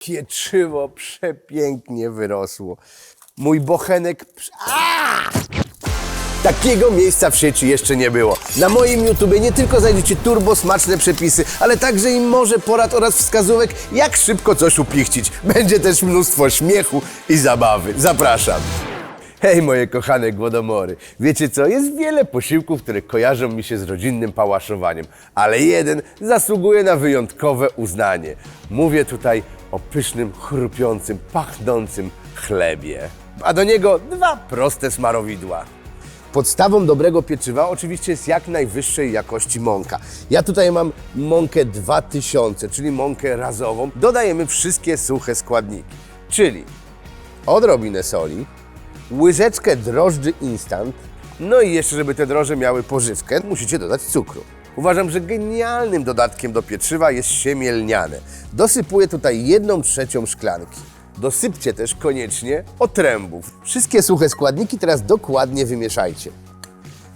Pieczywo przepięknie wyrosło. Mój bochenek... Takiego miejsca w sieci jeszcze nie było. Na moim YouTubie nie tylko znajdziecie turbo smaczne przepisy, ale także i morze porad oraz wskazówek, jak szybko coś upichcić. Będzie też mnóstwo śmiechu i zabawy. Zapraszam. Hej, moje kochane głodomory. Wiecie co? Jest wiele posiłków, które kojarzą mi się z rodzinnym pałaszowaniem, ale jeden zasługuje na wyjątkowe uznanie. Mówię tutaj o pysznym, chrupiącym, pachnącym chlebie. A do niego dwa proste smarowidła. Podstawą dobrego pieczywa oczywiście jest jak najwyższej jakości mąka. Ja tutaj mam mąkę 2000, czyli mąkę razową. Dodajemy wszystkie suche składniki, czyli odrobinę soli, łyżeczkę drożdży instant, no i jeszcze, żeby te drożdże miały pożywkę, musicie dodać cukru. Uważam, że genialnym dodatkiem do pieczywa jest siemię lniane. Dosypuję tutaj jedną trzecią szklanki. Dosypcie też koniecznie otrębów. Wszystkie suche składniki teraz dokładnie wymieszajcie.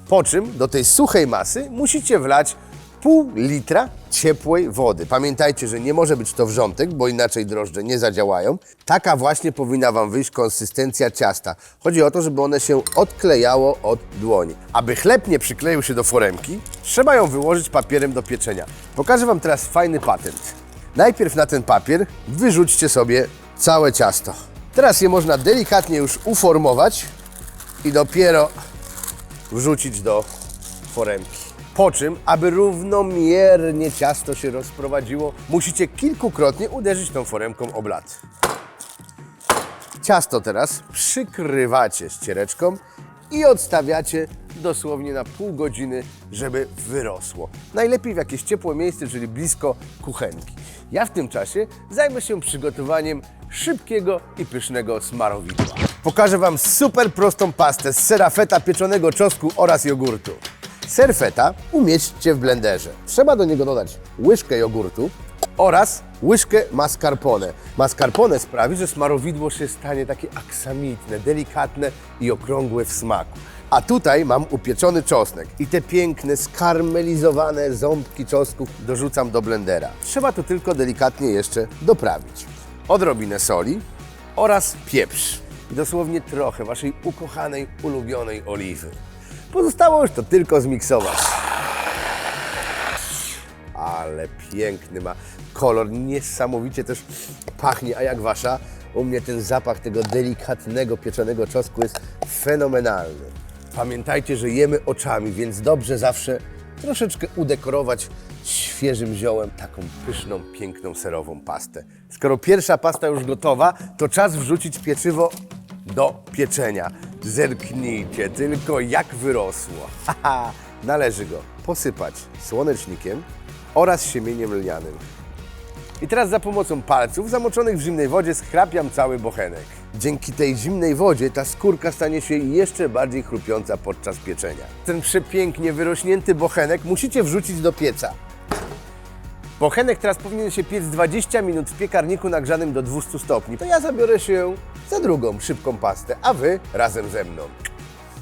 Po czym do tej suchej masy musicie wlać pół litra ciepłej wody. Pamiętajcie, że nie może być to wrzątek, bo inaczej drożdże nie zadziałają. Taka właśnie powinna Wam wyjść konsystencja ciasta. Chodzi o to, żeby one się odklejało od dłoni. Aby chleb nie przykleił się do foremki, trzeba ją wyłożyć papierem do pieczenia. Pokażę Wam teraz fajny patent. Najpierw na ten papier wyrzućcie sobie całe ciasto. Teraz je można delikatnie już uformować i dopiero wrzucić do foremki. Po czym, aby równomiernie ciasto się rozprowadziło, musicie kilkukrotnie uderzyć tą foremką o blat. Ciasto teraz przykrywacie ściereczką i odstawiacie dosłownie na pół godziny, żeby wyrosło. Najlepiej w jakieś ciepłe miejsce, czyli blisko kuchenki. Ja w tym czasie zajmę się przygotowaniem szybkiego i pysznego smarowidła. Pokażę Wam super prostą pastę z sera feta, pieczonego czosnku oraz jogurtu. Ser feta umieśćcie w blenderze. Trzeba do niego dodać łyżkę jogurtu oraz łyżkę mascarpone. Mascarpone sprawi, że smarowidło się stanie takie aksamitne, delikatne i okrągłe w smaku. A tutaj mam upieczony czosnek i te piękne, skarmelizowane ząbki czosnków dorzucam do blendera. Trzeba to tylko delikatnie jeszcze doprawić. Odrobinę soli oraz pieprz. Dosłownie trochę waszej ukochanej, ulubionej oliwy. Pozostało już to tylko zmiksować. Ale piękny ma kolor, niesamowicie też pachnie, a jak wasza? U mnie ten zapach tego delikatnego pieczonego czosnku jest fenomenalny. Pamiętajcie, że jemy oczami, więc dobrze zawsze troszeczkę udekorować świeżym ziołem taką pyszną, piękną serową pastę. Skoro pierwsza pasta już gotowa, to czas wrzucić pieczywo do pieczenia. Zerknijcie tylko jak wyrosło. Haha, należy go posypać słonecznikiem oraz siemieniem lnianym. I teraz za pomocą palców zamoczonych w zimnej wodzie schrapiam cały bochenek. Dzięki tej zimnej wodzie ta skórka stanie się jeszcze bardziej chrupiąca podczas pieczenia. Ten przepięknie wyrośnięty bochenek musicie wrzucić do pieca. Bochenek teraz powinien się piec 20 minut w piekarniku nagrzanym do 200 stopni. To ja zabiorę się za drugą szybką pastę, a Wy razem ze mną.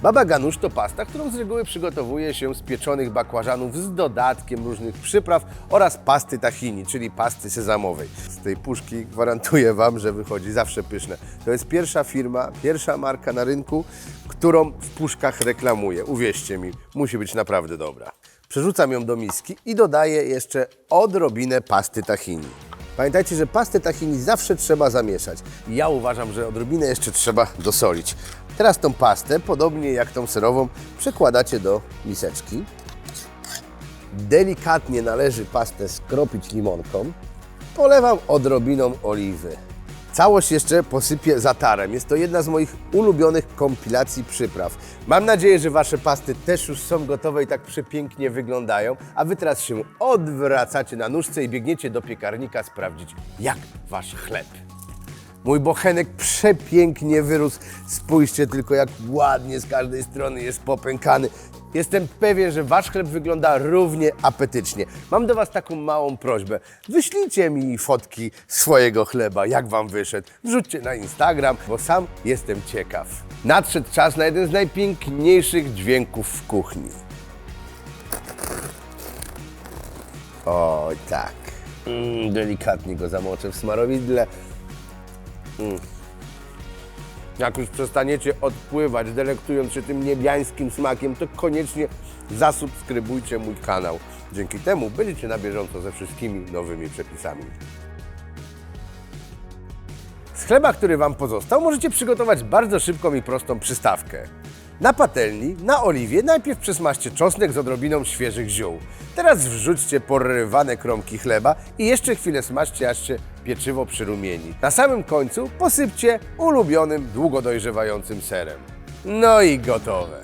Baba ganusz to pasta, którą z reguły przygotowuje się z pieczonych bakłażanów z dodatkiem różnych przypraw oraz pasty tahini, czyli pasty sezamowej. Z tej puszki gwarantuję Wam, że wychodzi zawsze pyszne. To jest pierwsza firma, pierwsza marka na rynku, którą w puszkach reklamuję. Uwierzcie mi, musi być naprawdę dobra. Przerzucam ją do miski i dodaję jeszcze odrobinę pasty tahini. Pamiętajcie, że pastę tahini zawsze trzeba zamieszać. Ja uważam, że odrobinę jeszcze trzeba dosolić. Teraz tą pastę, podobnie jak tą serową, przekładacie do miseczki. Delikatnie należy pastę skropić limonką. Polewam odrobiną oliwy. Całość jeszcze posypię zatarem. Jest to jedna z moich ulubionych kompilacji przypraw. Mam nadzieję, że Wasze pasty też już są gotowe i tak przepięknie wyglądają, a Wy teraz się odwracacie na nóżce i biegniecie do piekarnika sprawdzić, jak Wasz chleb. Mój bochenek przepięknie wyrósł. Spójrzcie tylko, jak ładnie z każdej strony jest popękany. Jestem pewien, że wasz chleb wygląda równie apetycznie. Mam do was taką małą prośbę. Wyślijcie mi fotki swojego chleba, jak wam wyszedł. Wrzućcie na Instagram, bo sam jestem ciekaw. Nadszedł czas na jeden z najpiękniejszych dźwięków w kuchni. Oj tak. Mm, delikatnie go zamoczę w smarowidle. Jak już przestaniecie odpływać, delektując się tym niebiańskim smakiem, to koniecznie zasubskrybujcie mój kanał. Dzięki temu będziecie na bieżąco ze wszystkimi nowymi przepisami. Z chleba, który Wam pozostał, możecie przygotować bardzo szybką i prostą przystawkę. Na patelni, na oliwie najpierw przesmażcie czosnek z odrobiną świeżych ziół. Teraz wrzućcie porywane kromki chleba i jeszcze chwilę smażcie, aż się pieczywo przyrumieni. Na samym końcu posypcie ulubionym, długo dojrzewającym serem. No i gotowe.